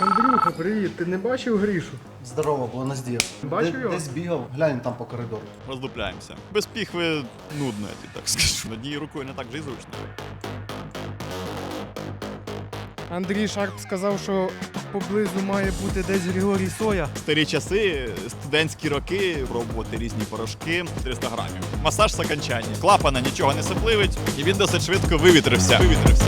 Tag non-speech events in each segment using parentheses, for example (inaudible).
Андрюха, привіт, ти не бачив Грішу? Здорово, буенос-діас. Бачив його? Десь бігав, глянь там по коридору. Роздупляємося. Без піхви нудно, я тобі так скажу. Однією рукою не так же й зручно. Андрій Шарп сказав, що поблизу має бути десь Григорій Соя. Старі часи, студентські роки, пробувати різні порошки 300 грамів. Масаж з окончання. Клапана нічого не сопливить, і він досить швидко вивітрився, вивітрився.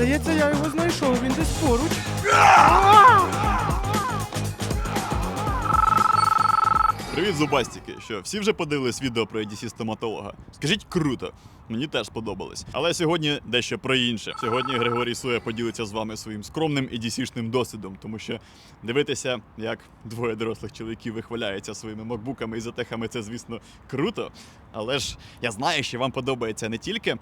Здається, я його знайшов, він десь поруч. Привіт, зубастики! Що всі вже подивились відео про EDC стоматолога? Скажіть круто, мені теж сподобалось. Але сьогодні дещо про інше. Сьогодні Григорій Суя поділиться з вами своїм скромним EDC-шним досвідом, тому що дивитися, як двоє дорослих чоловіків вихваляються своїми макбуками і затехами, це звісно круто. Але ж я знаю, що вам подобається не тільки.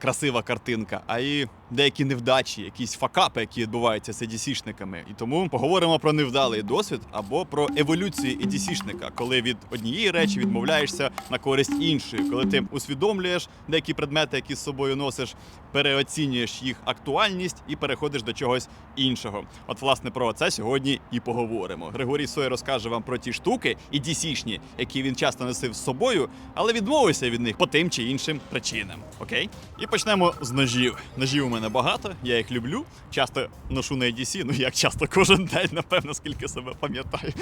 Красива картинка, а й деякі невдачі, якісь факапи, які відбуваються з EDC-шниками. І тому поговоримо про невдалий досвід або про еволюцію EDC-шника, коли від однієї речі відмовляєшся на користь іншої, коли ти усвідомлюєш деякі предмети, які з собою носиш, переоцінюєш їх актуальність і переходиш до чогось іншого. От, власне, про це сьогодні і поговоримо. Григорій Сой розкаже вам про ті штуки EDC-шні, які він часто носив з собою, але відмовився від них по тим чи іншим причинам. Окей? І почнемо з ножів. Ножів у мене багато, я їх люблю. Часто ношу на EDC, ну як часто кожен день, напевно, скільки себе пам'ятаю.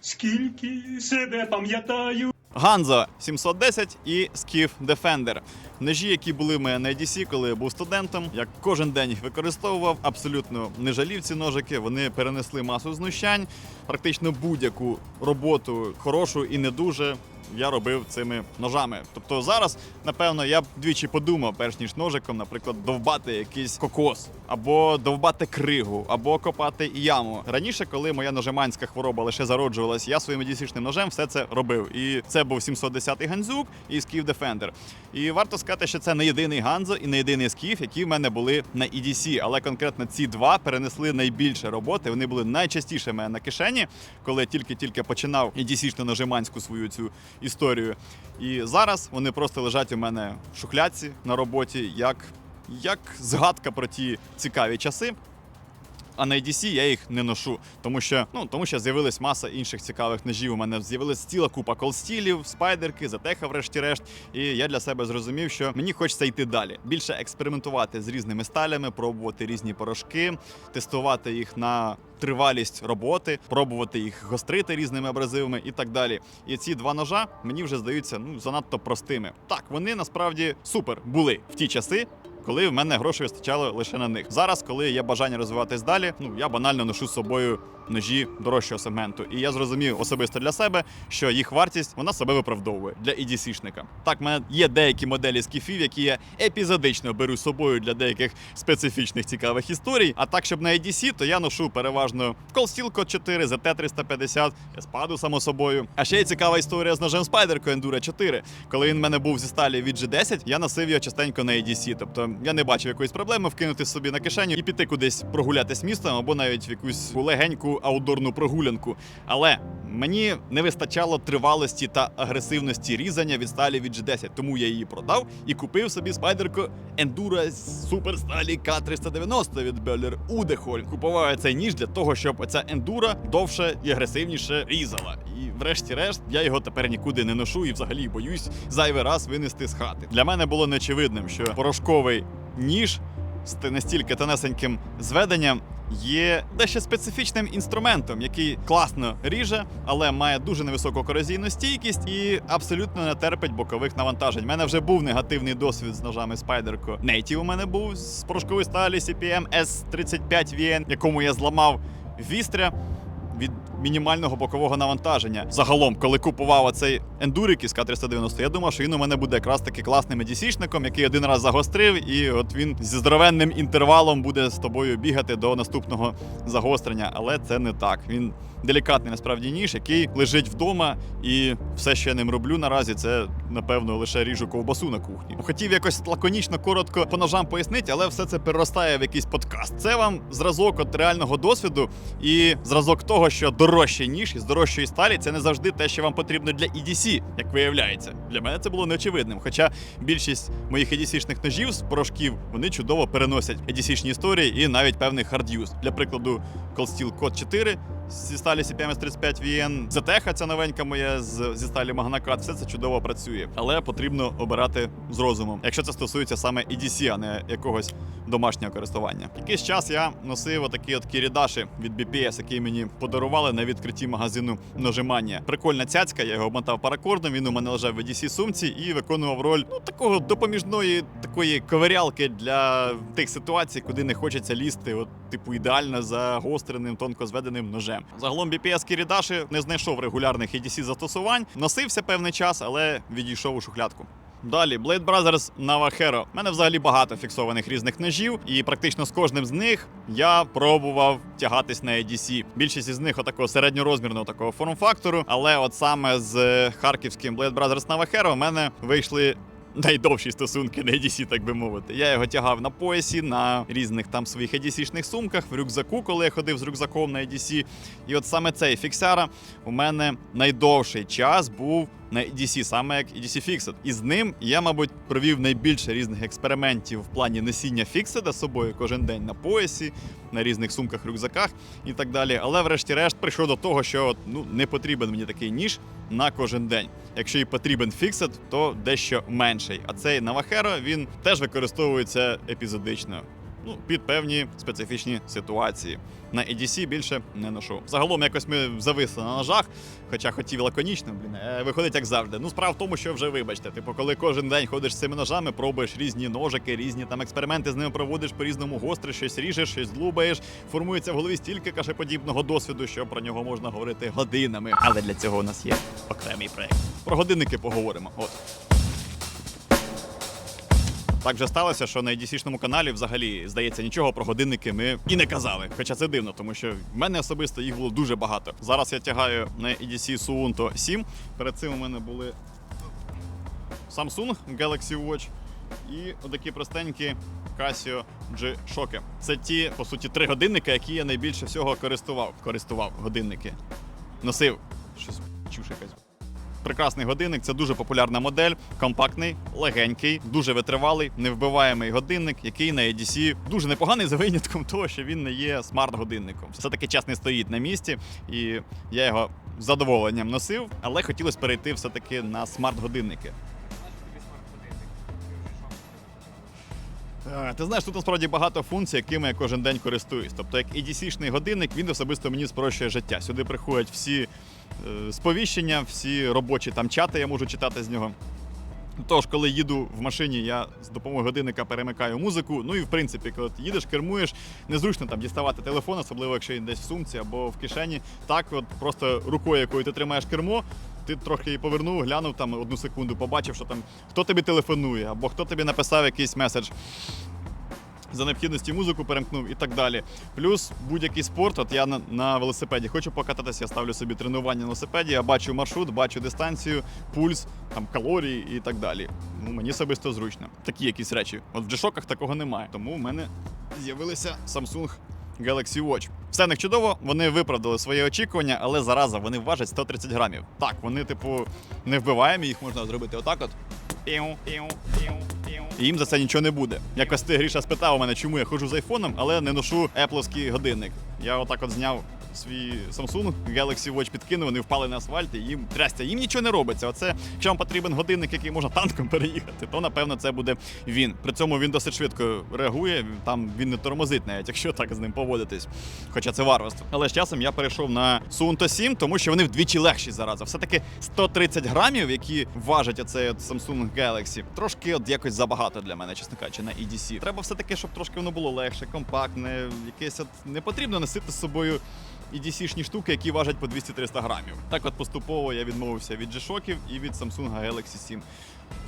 Скільки себе пам'ятаю. Ганзо 710 і Skiff Defender. Ножі, які були в мене на EDC, коли я був студентом. Я кожен день їх використовував, абсолютно не жалів ці ножики. Вони перенесли масу знущань. Практично будь-яку роботу, хорошу і не дуже. Я робив цими ножами. Тобто зараз, напевно, я б двічі подумав, перш ніж ножиком, наприклад, довбати якийсь кокос, або довбати кригу, або копати яму. Раніше, коли моя ножеманська хвороба лише зароджувалась, я своїм дісічним ножем все це робив. І це був 710-й ганзюк і Скіф Defender. І варто сказати, що це не єдиний ганзо і не єдиний скіф, які в мене були на EDC. Але конкретно ці два перенесли найбільше роботи. Вони були найчастіше в мене на кишені, коли тільки-тільки починав EDC-шну ножеманську свою цю історію. І зараз вони просто лежать у мене в шухляці на роботі, як, як згадка про ті цікаві часи. А на EDC я їх не ношу, тому що ну тому що з'явилась маса інших цікавих ножів. У мене з'явилась ціла купа колстілів, спайдерки, затеха, врешті-решт. І я для себе зрозумів, що мені хочеться йти далі. Більше експериментувати з різними сталями, пробувати різні порошки, тестувати їх на тривалість роботи, пробувати їх гострити різними абразивами і так далі. І ці два ножа мені вже здаються ну занадто простими. Так, вони насправді супер були в ті часи. Коли в мене грошей вистачало лише на них. Зараз, коли є бажання розвиватись далі, ну я банально ношу з собою ножі дорожчого сегменту. І я зрозумів особисто для себе, що їх вартість вона себе виправдовує для EDC-шника. Так, в мене є деякі моделі скіфів, які я епізодично беру з собою для деяких специфічних цікавих історій. А так, щоб на EDC, то я ношу переважно Cold Steel Code 4, ZT-350, Еспаду, само собою. А ще є цікава історія з ножем Спайдерко Enduro 4. Коли він в мене був зі сталі від G10, я носив його частенько на EDC. Тобто я не бачив якоїсь проблеми вкинути собі на кишеню і піти кудись прогулятись містом або навіть в якусь легеньку аудорну прогулянку. Але мені не вистачало тривалості та агресивності різання від сталі від G10, тому я її продав і купив собі спайдерку з суперсталі К390 від Беллер Удехоль. Купував цей ніж для того, щоб оця Enduro довше і агресивніше різала. І врешті-решт я його тепер нікуди не ношу і взагалі боюсь зайвий раз винести з хати. Для мене було неочевидним, що порошковий ніж з настільки тонесеньким зведенням є дещо специфічним інструментом, який класно ріже, але має дуже невисоку корозійну стійкість і абсолютно не терпить бокових навантажень. У мене вже був негативний досвід з ножами Spyderco. Native у мене був з порошкової сталі CPM S35VN, якому я зламав вістря від мінімального бокового навантаження. Загалом, коли купував оцей ендурик із К390, я думав, що він у мене буде якраз таки класним EDC-шником, який один раз загострив, і от він зі здоровенним інтервалом буде з тобою бігати до наступного загострення. Але це не так. Він делікатний насправді ніж, який лежить вдома, і все, що я ним роблю наразі, це напевно лише ріжу ковбасу на кухні. Хотів якось лаконічно, коротко по ножам пояснити, але все це переростає в якийсь подкаст. Це вам зразок от реального досвіду і зразок того, що дорога дорожчий ніж із дорожчої сталі це не завжди те, що вам потрібно для EDC, як виявляється. Для мене це було неочевидним. Хоча більшість моїх EDC-шних ножів з порошків вони чудово переносять EDC-шні історії і навіть певний хард'юз. Для прикладу, Cold Steel Code 4 зі сталі CPMS 35 VN, ZTH, ця новенька моя зі сталі Magnacat, все це чудово працює. Але потрібно обирати з розумом, якщо це стосується саме EDC, а не якогось домашнього користування. Якийсь час я носив отакі от кірідаші від BPS, які мені подарували на відкритті магазину ножимання. Прикольна цяцька, я його обмотав паракордом. Він у мене лежав в EDC сумці і виконував роль ну такого допоміжної такої ковирялки для тих ситуацій, куди не хочеться лізти, от типу ідеально загостреним, тонко зведеним ножем. Загалом BPS Кірідаші не знайшов регулярних EDC застосувань, носився певний час, але відійшов у шухлядку. Далі Blade Brothers Navajo. У мене взагалі багато фіксованих різних ножів, і практично з кожним з них я пробував тягатись на ADC. Більшість із них отакого середньорозмірного такого форм-фактору, але от саме з харківським Blade Brothers Navajo у мене вийшли. Найдовші стосунки на EDC, так би мовити. Я його тягав на поясі, на різних там своїх EDC-шних сумках, в рюкзаку, коли я ходив з рюкзаком на EDC. І от саме цей фіксяра у мене найдовший час був на EDC, саме як EDC Fixed. І з ним я, мабуть, провів найбільше різних експериментів в плані носіння фікседа з собою кожен день на поясі, на різних сумках, рюкзаках і так далі. Але врешті-решт прийшов до того, що ну не потрібен мені такий ніж на кожен день. Якщо і потрібен фіксед, то дещо менший. А цей Навахеро він теж використовується епізодично. Ну, під певні специфічні ситуації. На EDC більше не ношу. Загалом якось ми зависли на ножах, хоча хотів лаконічно, блін, е, виходить як завжди. Ну, справа в тому, що вже вибачте. Типу, коли кожен день ходиш з цими ножами, пробуєш різні ножики, різні там експерименти з ними проводиш по-різному гостриш, щось ріжеш, щось длубаєш. Формується в голові стільки кашеподібного досвіду, що про нього можна говорити годинами. Але для цього у нас є окремий проект. Про годинники поговоримо. От. Так вже сталося, що на EDC-шному каналі взагалі, здається, нічого про годинники ми і не казали. Хоча це дивно, тому що в мене особисто їх було дуже багато. Зараз я тягаю на EDC Suunto 7. Перед цим у мене були Samsung Galaxy Watch і отакі простенькі Casio G-Shock. Це ті, по суті, три годинники, які я найбільше всього користував. Користував годинники. Носив. Щось чуш якась. Прекрасний годинник, це дуже популярна модель, компактний, легенький, дуже витривалий, невбиваємий годинник, який на EDC дуже непоганий за винятком того, що він не є смарт-годинником. Все-таки час не стоїть на місці, і я його з задоволенням носив, але хотілося перейти все-таки на смарт-годинники. Ти знаєш, тут насправді багато функцій, якими я кожен день користуюсь. Тобто, як EDC-шний годинник, він особисто мені спрощує життя. Сюди приходять всі е, сповіщення, всі робочі там чати, я можу читати з нього. Тож, коли їду в машині, я з допомогою годинника перемикаю музику. Ну і в принципі, коли ти їдеш, кермуєш, незручно там діставати телефон, особливо якщо він десь в сумці або в кишені. Так, от просто рукою, якою ти тримаєш кермо, ти трохи її повернув, глянув там одну секунду, побачив, що там хто тобі телефонує, або хто тобі написав якийсь меседж. За необхідності музику перемкнув і так далі. Плюс будь-який спорт. От я на, на велосипеді хочу покататися, я ставлю собі тренування на велосипеді, я бачу маршрут, бачу дистанцію, пульс, там калорії і так далі. Ну, мені особисто зручно. Такі якісь речі. От в джешоках такого немає. Тому в мене з'явилися Samsung Galaxy Watch. Все в них чудово, вони виправдали свої очікування, але зараза вони важать 130 грамів. Так, вони, типу, не вбиваємо, їх можна зробити отак от. І їм за це нічого не буде. Якось ти Гріша спитав у мене, чому я ходжу з айфоном, але не ношу епловський годинник. Я отак от зняв свій Samsung Galaxy Watch підкинув, вони впали на асфальт і їм трястя. Їм нічого не робиться. Оце, якщо вам потрібен годинник, який можна танком (laughs) переїхати, то напевно це буде він. При цьому він досить швидко реагує. Там він не тормозить, навіть якщо так з ним поводитись. Хоча це варварство. Але з часом я перейшов на Suunto 7, тому що вони вдвічі легші зараза. Все-таки 130 грамів, які важать оцей Samsung Galaxy, трошки от якось забагато для мене, чесно кажучи, на EDC. Треба все-таки, щоб трошки воно було легше, компактне, якесь от не потрібно носити з собою. EDC-шні штуки, які важать по 200-300 грамів. Так от поступово я відмовився від G-Shockів і від Samsung Galaxy 7.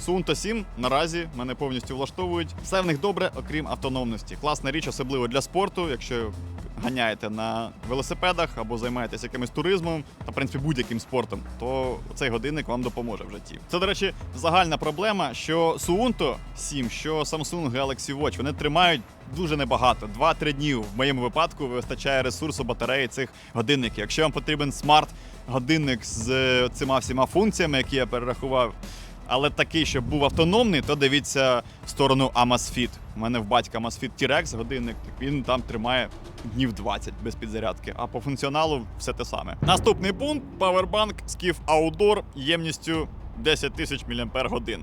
Suunto 7 наразі мене повністю влаштовують. Все в них добре, окрім автономності. Класна річ, особливо для спорту. Якщо ганяєте на велосипедах або займаєтесь якимось туризмом та в принципі будь-яким спортом, то цей годинник вам допоможе в житті. Це, до речі, загальна проблема, що Suunto 7, що Samsung Galaxy Watch, вони тримають дуже небагато. 2-3 дні в моєму випадку вистачає ресурсу батареї цих годинників. Якщо вам потрібен смарт-годинник з цими всіма функціями, які я перерахував, але такий, щоб був автономний, то дивіться в сторону Amazfit. У мене в батька Amazfit T-Rex годинник, він там тримає днів 20 без підзарядки. А по функціоналу все те саме. Наступний пункт Powerbank Skiff Outdoor ємністю 10 тисяч мАч.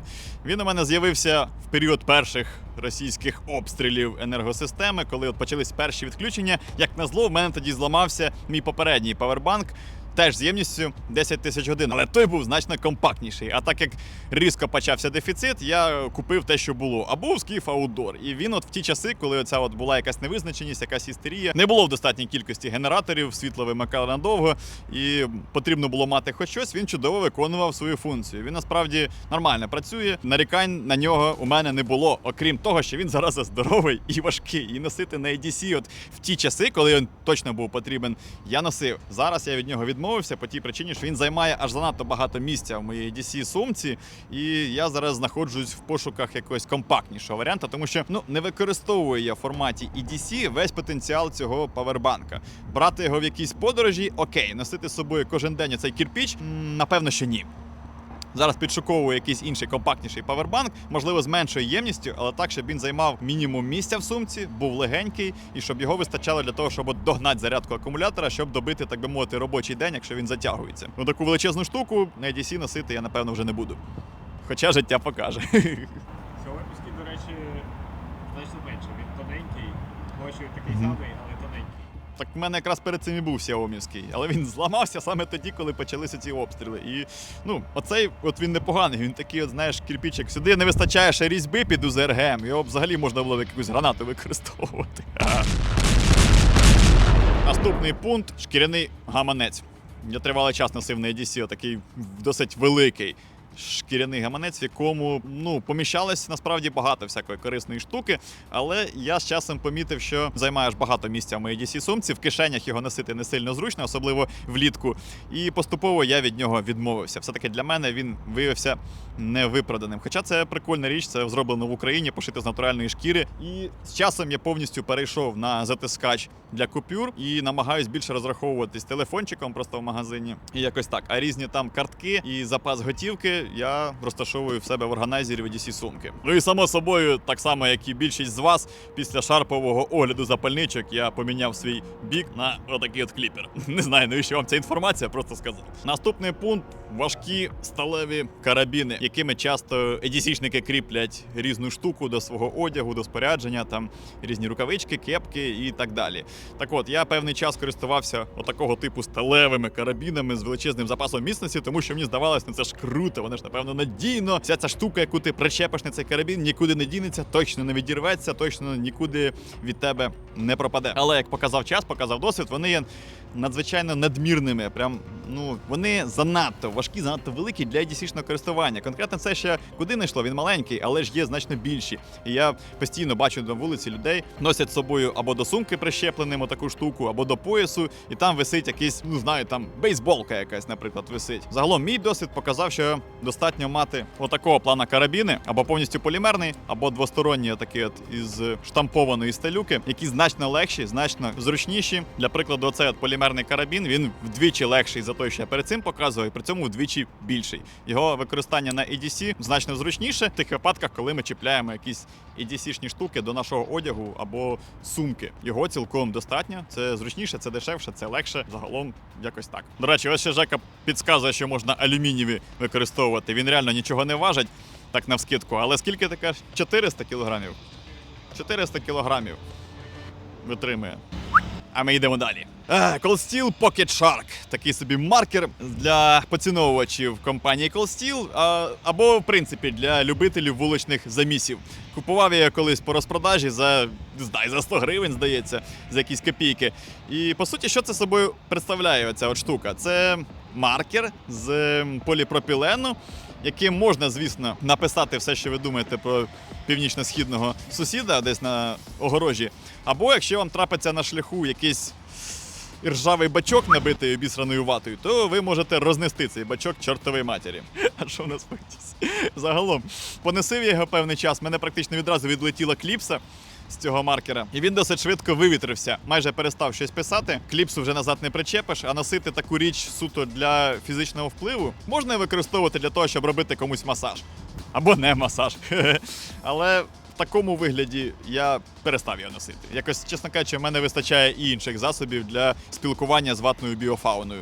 Він у мене з'явився в період перших російських обстрілів енергосистеми, коли от почались перші відключення. Як назло, в мене тоді зламався мій попередній павербанк. Теж з ємністю 10 тисяч годин, але той був значно компактніший. А так як різко почався дефіцит, я купив те, що було. А був Skiff Outdoor. І він, от в ті часи, коли оця от була якась невизначеність, якась істерія, не було в достатній кількості генераторів, світло вимикали надовго, і потрібно було мати хоч щось. Він чудово виконував свою функцію. Він насправді нормально працює. Нарікань на нього у мене не було, окрім того, що він зараз здоровий і важкий. І носити на EDC, от в ті часи, коли він точно був потрібен, я носив. Зараз я від нього відмовився по тій причині, що він займає аж занадто багато місця в моїй dc сумці, і я зараз знаходжусь в пошуках якогось компактнішого варіанта, тому що ну не використовую я в форматі EDC весь потенціал цього павербанка. Брати його в якісь подорожі, окей, носити з собою кожен день цей кірпіч, напевно, що ні. Зараз підшуковую якийсь інший компактніший павербанк, можливо, з меншою ємністю, але так, щоб він займав мінімум місця в сумці, був легенький, і щоб його вистачало для того, щоб догнати зарядку акумулятора, щоб добити, так би мовити, робочий день, якщо він затягується. Ну таку величезну штуку на EDC носити я напевно вже не буду. Хоча життя покаже. Xiaomi, до речі, значно менше. Він тоненький, Watch такий самий, але. Так в мене якраз перед цим і був Xiaomi, але він зламався саме тоді, коли почалися ці обстріли. І ну, оцей от він непоганий. Він такий, от, знаєш, кирпичик. Сюди не вистачає ще різьби під УЗРГМ. Його взагалі можна було якусь гранату використовувати. (laughs) Наступний пункт шкіряний гаманець. Я тривалий час носив на EDC, такий досить великий. Шкіряний гаманець, в якому ну поміщалось насправді багато всякої корисної штуки, але я з часом помітив, що займаєш багато місця в моїй DC сумці. В кишенях його носити не сильно зручно, особливо влітку. І поступово я від нього відмовився. Все таки для мене він виявився невиправданим. Хоча це прикольна річ, це зроблено в Україні, пошито з натуральної шкіри. І з часом я повністю перейшов на затискач для купюр і намагаюсь більше розраховуватись телефончиком просто в магазині. І якось так. А різні там картки і запас готівки я розташовую в себе в органайзері в EDC сумки. Ну і само собою, так само як і більшість з вас, після шарпового огляду запальничок я поміняв свій бік на отакий от кліпер. (laughs) Не знаю, навіщо вам ця інформація, просто сказав. Наступний пункт важкі сталеві карабіни, якими часто EDC-шники кріплять різну штуку до свого одягу, до спорядження, там різні рукавички, кепки і так далі. Так от, я певний час користувався отакого типу сталевими карабінами з величезним запасом міцності, тому що мені здавалось, ну це ж круто, вони ж напевно надійно. Вся ця штука, яку ти причепиш на цей карабін, нікуди не дінеться, точно не відірветься, точно нікуди від тебе не пропаде. Але як показав час, показав досвід, вони є надзвичайно надмірними. Прям ну вони занадто важкі, занадто великі для EDC-шного користування. Конкретно це ще куди не йшло, він маленький, але ж є значно більші. І я постійно бачу на вулиці людей носять з собою або до сумки прищепленим таку штуку, або до поясу, і там висить якийсь, ну знаю, там бейсболка якась, наприклад, висить. Загалом мій досвід показав, що достатньо мати отакого плана карабіни, або повністю полімерний, або двосторонні, такі от із штампованої сталюки, які значно легші, значно зручніші. Для прикладу, оцей от полімерний карабін він вдвічі легший за той, що я перед цим показував, і при цьому вдвічі більший. Його використання на EDC значно зручніше в тих випадках, коли ми чіпляємо якісь EDC-шні штуки до нашого одягу або сумки. Його цілком достатньо. Це зручніше, це дешевше, це легше. Загалом якось так. До речі, ось ще Жека підказує, що можна алюмінієві використовувати. Він реально нічого не важить, так навскидку. Але скільки кажеш? 400 кілограмів. 400 кілограмів витримує. А ми йдемо далі. Steel Pocket Shark. Такий собі маркер для поціновувачів компанії а, або, в принципі, для любителів вуличних замісів. Купував я колись по розпродажі за, не за 100 гривень, здається, за якісь копійки. І по суті, що це собою представляє оця от штука? Це маркер з поліпропілену, яким можна, звісно, написати все, що ви думаєте про північно-східного сусіда десь на огорожі. Або якщо вам трапиться на шляху якийсь іржавий бачок, набитий обісраною ватою, то ви можете рознести цей бачок чортової матері. (laughs) А що в нас вийде? Загалом, понесив я його певний час, мене практично відразу відлетіла кліпса. З цього маркера, і він досить швидко вивітрився. Майже перестав щось писати. Кліпсу вже назад не причепиш, а носити таку річ суто для фізичного впливу можна використовувати для того, щоб робити комусь масаж. Або не масаж. (laughs) Але в такому вигляді я перестав його носити. Якось, чесно кажучи, в мене вистачає і інших засобів для спілкування з ватною біофауною.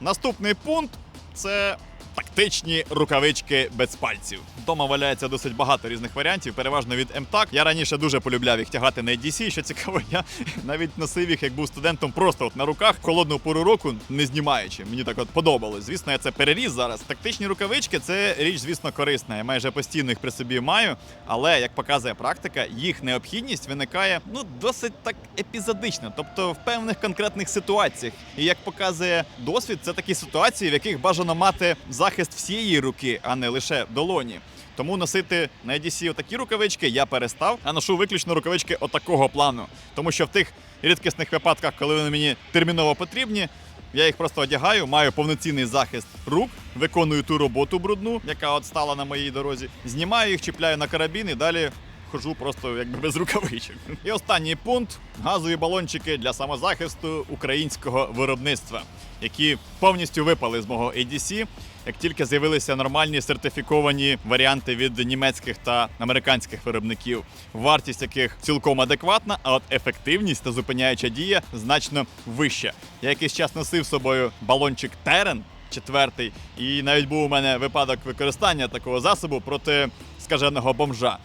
Наступний пункт це тактичні рукавички без пальців. Вдома валяється досить багато різних варіантів, переважно від МТАК. Я раніше дуже полюбляв їх тягати на EDC, що цікаво, я навіть носив їх, як був студентом, просто от на руках холодну пору року, не знімаючи. Мені так от подобалось. Звісно, я це переріс зараз. Тактичні рукавички це річ, звісно, корисна. Я майже постійно їх при собі маю, але як показує практика, їх необхідність виникає ну досить так епізодично, тобто в певних конкретних ситуаціях. І як показує досвід, це такі ситуації, в яких бажано мати захист всієї руки, а не лише долоні. Тому носити на EDC отакі рукавички я перестав, а ношу виключно рукавички отакого плану. Тому що в тих рідкісних випадках, коли вони мені терміново потрібні, я їх просто одягаю, маю повноцінний захист рук, виконую ту роботу брудну, яка от стала на моїй дорозі. Знімаю їх, чіпляю на карабін і далі хожу просто якби без рукавичок. І останній пункт газові балончики для самозахисту українського виробництва, які повністю випали з мого ADC, як тільки з'явилися нормальні сертифіковані варіанти від німецьких та американських виробників, вартість яких цілком адекватна, а от ефективність та зупиняюча дія значно вища. Я якийсь час носив собою балончик Терен. Четвертий, і навіть був у мене випадок використання такого засобу проти скаженого бомжа.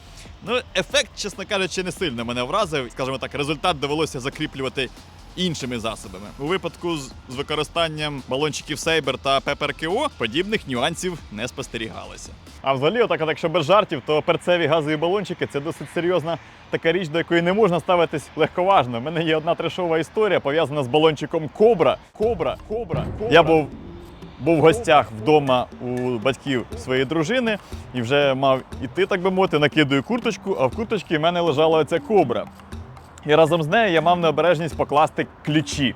Ну, ефект, чесно кажучи, не сильно мене вразив. Скажімо так, результат довелося закріплювати іншими засобами. У випадку з, з використанням балончиків Сейбер та ППРКО подібних нюансів не спостерігалося. А взагалі, отак, от, якщо без жартів, то перцеві газові балончики це досить серйозна така річ, до якої не можна ставитись легковажно. У мене є одна трешова історія пов'язана з балончиком Кобра. Кобра, Кобра. Кобра. Я був був в гостях вдома у батьків своєї дружини і вже мав іти, так би мовити, накидую курточку, а в курточці в мене лежала оця кобра. І разом з нею я мав необережність покласти ключі.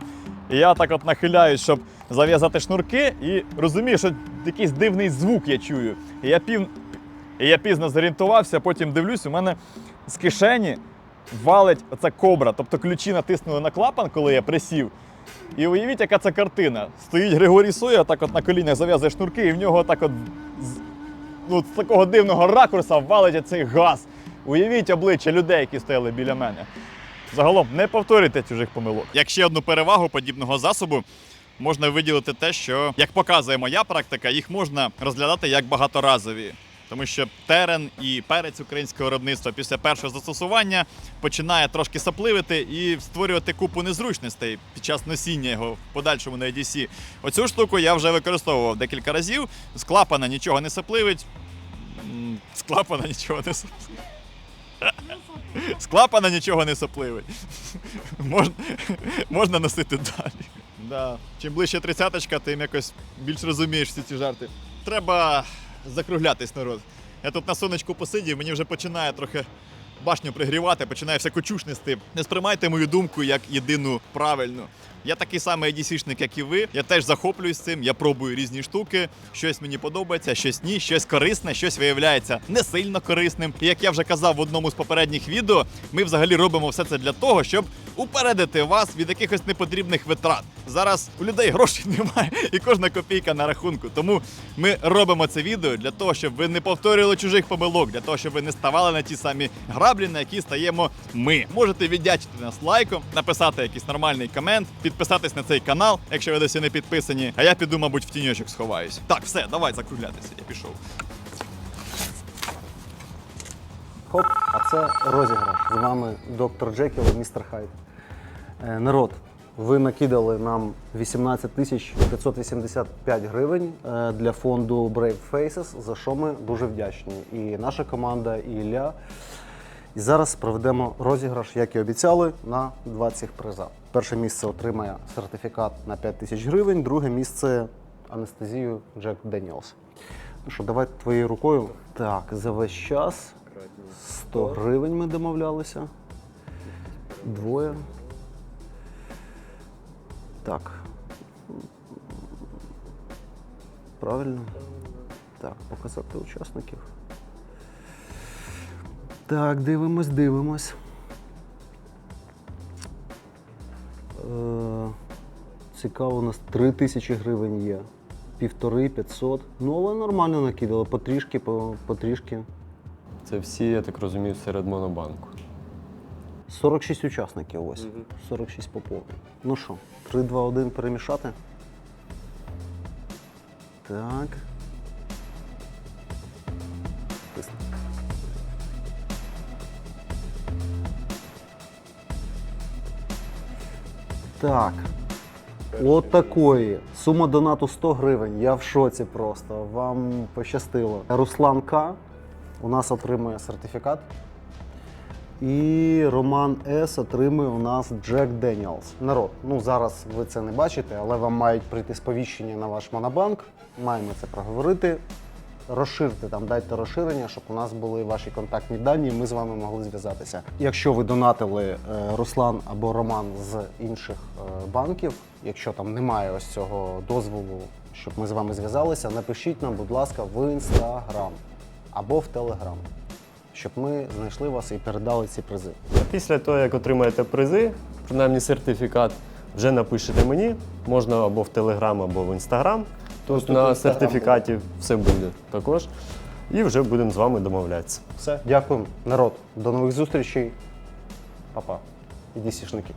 І я так от нахиляюсь, щоб зав'язати шнурки, і розумію, що якийсь дивний звук я чую. І я, пів... і я пізно зорієнтувався, потім дивлюсь, у мене з кишені валить оця кобра. Тобто ключі натиснули на клапан, коли я присів. І уявіть, яка це картина. Стоїть Григорій Соя, так от на колінах зав'язує шнурки, і в нього так от ну, з такого дивного ракурса валить цей газ. Уявіть обличчя людей, які стояли біля мене. Загалом не повторюйте чужих помилок. Як ще одну перевагу подібного засобу можна виділити те, що, як показує моя практика, їх можна розглядати як багаторазові. Тому що терен і перець українського виробництва після першого застосування починає трошки сапливити і створювати купу незручностей під час носіння його в подальшому на EDC. Оцю штуку я вже використовував декілька разів. З клапана нічого не сапливить. М, З клапана нічого не сапливить. З клапана нічого не сапливить. Можна, можна носити далі. Да. Чим ближче тридцяточка, тим якось більш розумієш всі ці жарти. Треба закруглятись, народ. Я тут на сонечку посидів, мені вже починає трохи башню пригрівати, починає всяку чуш нести. Не сприймайте мою думку як єдину правильну. Я такий самий EDC-шник, як і ви. Я теж захоплююсь цим, я пробую різні штуки. Щось мені подобається, щось ні, щось корисне, щось виявляється не сильно корисним. І як я вже казав в одному з попередніх відео, ми взагалі робимо все це для того, щоб упередити вас від якихось непотрібних витрат. Зараз у людей грошей (laughs) немає, і кожна копійка на рахунку. Тому ми робимо це відео для того, щоб ви не повторювали чужих помилок, для того, щоб ви не ставали на ті самі граблі, на які стаємо ми. Можете віддячити нас лайком, написати якийсь нормальний комент, підписатись на цей канал, якщо ви досі не підписані. А я піду, мабуть, в тіньочок сховаюсь. Так, все, давай закруглятися. Я пішов. Хоп, а це розіграш. З вами доктор Джекіл і містер Хайд. Е, Народ, ви накидали нам 18 тисяч 585 гривень е, для фонду Brave Faces, за що ми дуже вдячні. І наша команда, і Ілля. І зараз проведемо розіграш, як і обіцяли, на два цих приза. Перше місце отримає сертифікат на 5 тисяч гривень, друге місце анестезію Джек Деніелс. Ну що, давай твоєю рукою. Так, за весь час 100 гривень ми домовлялися. Двоє. Так. Правильно. Так, показати учасників. Так, дивимось, дивимось. Цікаво, у нас 3 тисячі гривень є. Півтори, 500. Ну, але нормально накидали, потрішки, потрішки. Це всі, я так розумію, серед монобанку. 46 учасників ось. 46 по повній. Ну що, 3, 2, 1 перемішати. Так. Тисни. Так. От такої. Сума донату 100 гривень. Я в шоці просто. Вам пощастило. Руслан К. у нас отримує сертифікат. І Роман С отримує у нас Джек Деніалс. Народ, ну зараз ви це не бачите, але вам мають прийти сповіщення на ваш монобанк. Маємо це проговорити. Розширте там, дайте розширення, щоб у нас були ваші контактні дані, і ми з вами могли зв'язатися. Якщо ви донатили е, Руслан або Роман з інших е, банків, якщо там немає ось цього дозволу, щоб ми з вами зв'язалися, напишіть нам, будь ласка, в інстаграм або в телеграм, щоб ми знайшли вас і передали ці призи. Після того, як отримаєте призи, принаймні сертифікат, вже напишете мені, можна або в Телеграм, або в Інстаграм. Тут тут на сертифікаті все буде також. І вже будемо з вами домовлятися. Все, дякуємо, народ. До нових зустрічей. Па-па. Іди сішники.